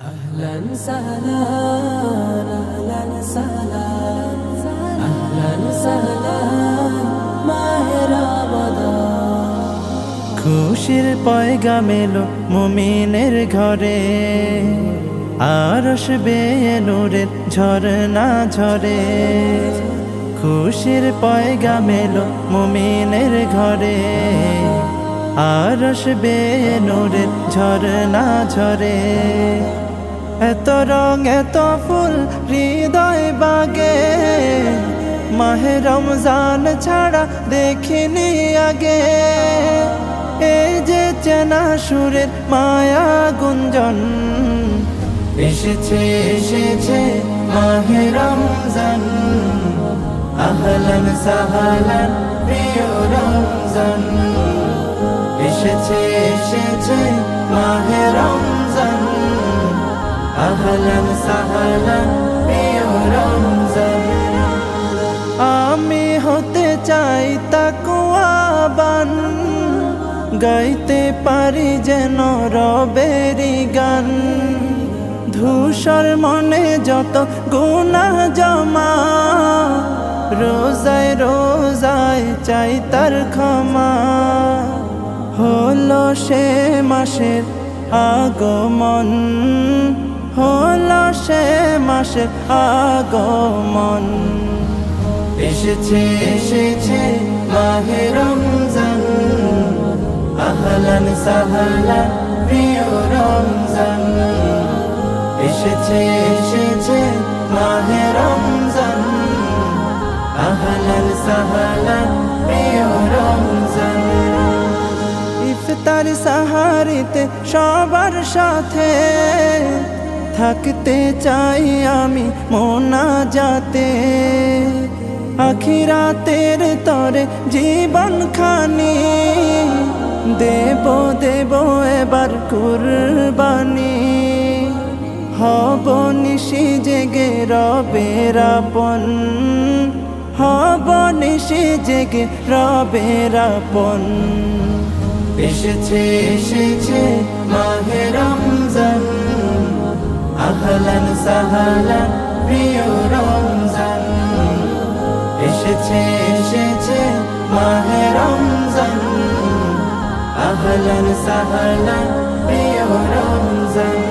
أهلا سهلا أهلا سهلا أهلا سهلا মাহে রমাদান খুশির পয়গাম এলো মুমিনের ঘরে আরশ বেয়ে নূরের ঝরনা ঝরে খুশির পয়গাম এলো মুমিনের ঘরে আরশ বেয়ে নূরের ঝরনা ঝরে এত রং, এত ফুল হৃদয় বাগে। মাহে রমজান ছাড়া দেখিনি আগে। এই যে চেনা সুরের মায়া গুঞ্জন। এসেছে এসেছে মাহে রমজান। আহলান সাহালান প্রিয় রমজান। এসেছে এসেছে মাহে রমজান। আহলান সাহালান আমি হতে চাই তাকুয়াবান গাইতে পারি যেন রবেরি গান। ধূসর মনে যত গুণা জমা, রোজায় রোজায় চাই তার ক্ষমা। হলো সে মাসের আগমন। হলো সে মাসের আগমন। এসেছে এসেছে মাহে রমজান। আহলান সাহলান প্রিয় রমজান। এসেছে এসেছে মাহে রমজান। আহলান সাহলান প্রিয় রমজান। ইফতার সাহারিতে সবার সাথে থাকতে চাই আমি, মোনা যাতে। আখিরাতের তরে জীবন খানি, দেব দেব এবার কুরবানি। হব নিশি জেগে রবের আপন, হব নিশি জেগে রবের আপন। এসেছে এসেছে মাহে সাহালান প্রিয় রমজান। এসেছে এসেছে মাহে রমজান। আহলান সাহালান প্রিয় রমজান।